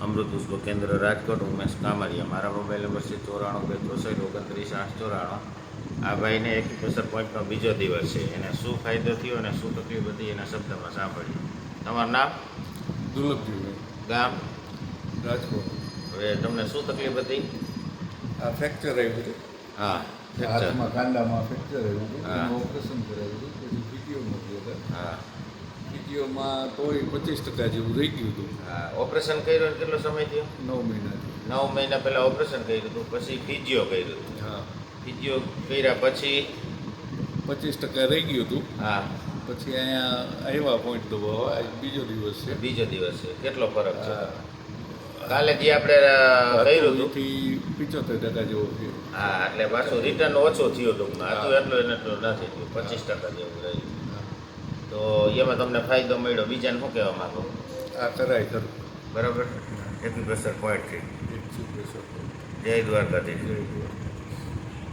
અમૃત પુષ્પ કેન્દ્ર રાજકોટ ઉમેશ કામરિયા. મારા મોબાઈલ નંબર છે ચોરાણું બે ચોસઠ ઓગણત્રીસ આઠ ચોરાણું. આ ભાઈને એક્યુપ્રેશર પોઈન્ટનો બીજો દિવસ છે. એને શું ફાયદો થયો અને શું તકલીફ હતી એના શબ્દમાં સાંભળ્યું તમારું નામ? દુર્લભજીભાઈ ગામ? રાજકોટ. હવે તમને શું તકલીફ હતી? આ ફ્રેક્ચર આવ્યું હતું. હા ફ્રેક્ચર કાંડામાં ફ્રેક્ચર આવ્યું હતું. ઓપરેશન કરાવ્યું હતું પછી ફિઝિયો મોકલ્યો હતા હા ફિઝિયોમાં તોય પચીસ ટકા જેવું રહી ગયું હતું. હા ઓપરેશન કર્યું કેટલો સમય થયો? નવ મહિનાથી. નવ મહિના પહેલાં ઓપરેશન કર્યું હતું પછી ફિજિયો કર્યું હતું. હા. ફિજિયો કર્યા પછી? પચીસ ટકા રહી ગયું હતું. હા. પછી અહીંયા આવ્યા પોઈન્ટ દબાવવા બીજો દિવસ છે. બીજો દિવસ છે. કેટલો ફરક છે? કાલે જે આપણે કર્યું હતું? પિચોતેર ટકા જેવો થયું. હા એટલે પાછું રિટર્ન ઓછું થયું ટૂંકમાં. હતું. એટલું એને એટલું નથી થયું. પચીસ ટકા જેવું રહ્યું તો એમાં તમને ફાયદો મળ્યો બીજાને શું કહેવા માંગો? આ કરાય ખરું. બરાબર? એક્યુપ્રેશર પોઈન્ટથી જય દ્વારકાધીશ. જય